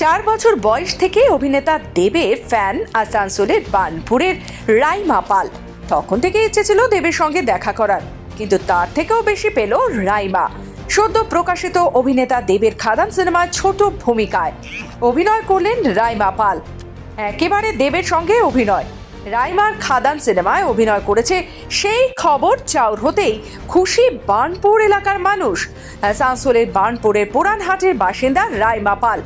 চার বছর বয়স থেকে অভিনেতা দেবের ফ্যান আসানসোলের বানপুরের রাইমা পাল। তখন থেকে ইচ্ছে ছিল দেবের সঙ্গে দেখা করার, কিন্তু তার থেকেও বেশি পেল রাইমা। সদ্য প্রকাশিত অভিনেতা দেবের খাদান সিনেমায় ছোট ভূমিকায় অভিনয় করলেন রাইমা পাল। একেবারে দেবের সঙ্গে অভিনয়। রাইমার খাদান সিনেমায় অভিনয় করেছে, সেই খবর চাউর হতেই খুশি বার্নপুর এলাকার মানুষ। আসানসোলের বার্নপুরের পুরানহাটের বাসিন্দা রাইমা পাল।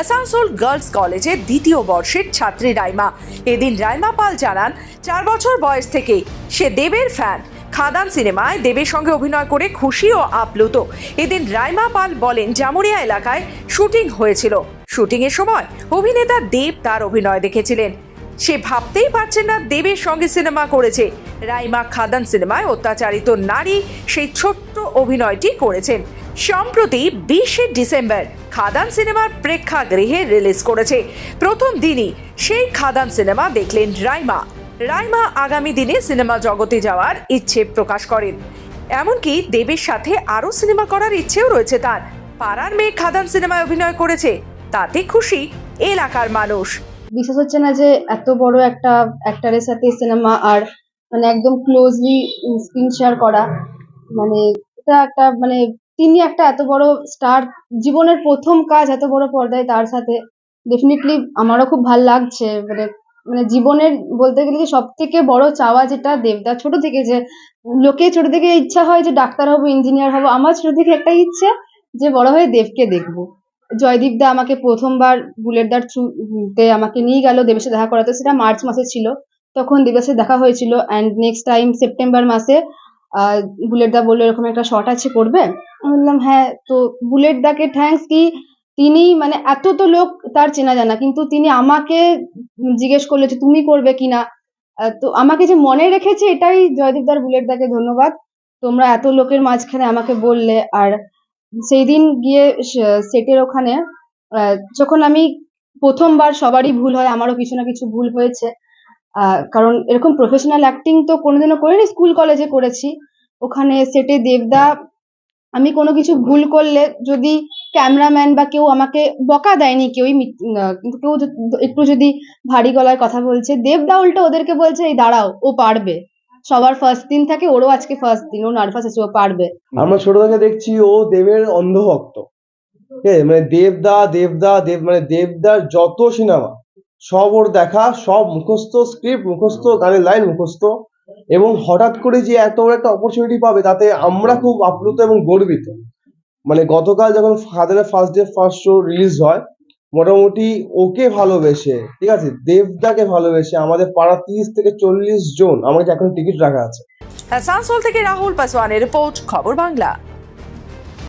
আসানসোল গার্লস কলেজের দ্বিতীয় বর্ষের ছাত্রী রাইমা। এদিন রাইমা পাল জানান, চার বছর বয়স থেকেই সে দেবের ফ্যান খাদান সিনেমায় দেবের সঙ্গে অভিনয় করে খুশি ও আপ্লুত। এদিন রাইমা পাল বলেন, জামুরিয়া এলাকায় শুটিং হয়েছিল। শুটিংয়ের সময় অভিনেতা দেব তার অভিনয় দেখেছিলেন। সে ভাবতেই পারছেন না দেবের সঙ্গে সিনেমা করেছে। রাইমা খাদান সিনেমায় অত্যাচারিত নারী সেই ছোট্ট অভিনয়টি করেছেন। সম্প্রতি বিশে ডিসেম্বর খাদান সিনেমার প্রেক্ষাগৃহে রিলিজ করেছে। প্রথম দিনই সেই খাদান সিনেমা দেখলেন রাইমা। রাইমা আগামী দিনে সিনেমা জগতে যাওয়ার ইচ্ছে প্রকাশ করেন। এমনকি দেবের সাথে আরও সিনেমা করার ইচ্ছেও রয়েছে তার। পাড়ার মেয়ে খাদান সিনেমায় অভিনয় করেছে। তাতে খুশি এলাকার মানুষ। বিশ্বাস হচ্ছে না যে এত বড় একটা অ্যাক্টারের সাথে সিনেমা আর মানে একদম ক্লোজলি স্ক্রিন শেয়ার করা মানে এটা একটা মানে তিনি একটা এত বড় স্টার জীবনের প্রথম কাজ এত বড় পর্দায় তার সাথে ডেফিনেটলি আমারও খুব ভালো লাগছে মানে মানে জীবনের বলতে গেলে যে সব থেকে বড় চাওয়া যেটা দেবদা ছোট থেকে যে লোকে ছোট থেকে ইচ্ছা হয় যে ডাক্তার হব ইঞ্জিনিয়ার হব, আমার ছোট থেকে একটা ইচ্ছে যে বড় হয়ে দেবকে দেখব। জয়দীপ দা আমাকে প্রথমবার বুলেট দার থ্রুতে আমাকে নিয়ে গেল সাথে দেখা করাতে। সেটা মার্চ মাসে ছিল। তখন সাথে দেখা হয়েছিল অ্যান্ড নেক্সট টাইম সেপ্টেম্বর মাসে বুলেট দা বলল, এরকম একটা শট আছে, করবে? আমি বললাম হ্যাঁ। তো বুলেট দাকে থ্যাঙ্কস কি, তিনি মানে এত তো লোক তার চেনা জানা, কিন্তু তিনি আমাকে জিজ্ঞেস করল যে, তুমি করবে কিনা তো আমাকে যে মনে রেখেছে, এটাই জয়দীপ দার বুলেট দাকে ধন্যবাদ। তোমরা এত লোকের মাঝখানে আমাকে বললে, আর সেই দিন গিয়ে সেটের ওখানে যখন আমি প্রথমবার সবারই ভুল হয়, আমারও কিছু না কিছু ভুল হয়েছে কারণ এরকম প্রফেশনাল অ্যাক্টিং তো কোনোদিনও করিনি স্কুল কলেজে করেছি। ওখানে সেটে দেবদা, আমি কোনো কিছু ভুল করলে যদি ক্যামেরাম্যান বা কেউ আমাকে বকা দেয়নি, কেউই কিন্তু কেউ একটু যদি ভারী গলায় কথা বলছে, দেবদা উল্টো ওদেরকে বলছে, এই দাঁড়াও, ও পারবে। সবার ফার্স্ট দিন থাকে, ওরও আজকে ফার্স্ট দিন, ও নার্ভাস আছে, ও পারবে। আমরা ছোট থেকে দেখছি ও দেবের অন্ধভক্ত। আছে? মানে দেবদা দেবদা, দেব মানে দেবদার যত সিনেমা, সব ওর দেখা, সব মুখস্থ স্ক্রিপ্ট মুখস্থ গানের লাইন মুখস্থ। এবং হঠাৎ করে যে এত বড় একটা অপরচুনিটি পাবে, তাতে আমরা খুব আপ্লুত এবং গর্বিত। মানে গতকাল যখন ফাদারের first day first show release হয় মোটামুটি ওকে ভালোবেসে, ঠিক আছে? দেবদাকে ভালোবেসে আমাদের পাড়া তিরিশ থেকে চল্লিশ জন, আমার কাছে এখন টিকিট রাখা আছে। আসানসোল থেকে রাহুল পাসওয়ানের রিপোর্ট, খবর বাংলা।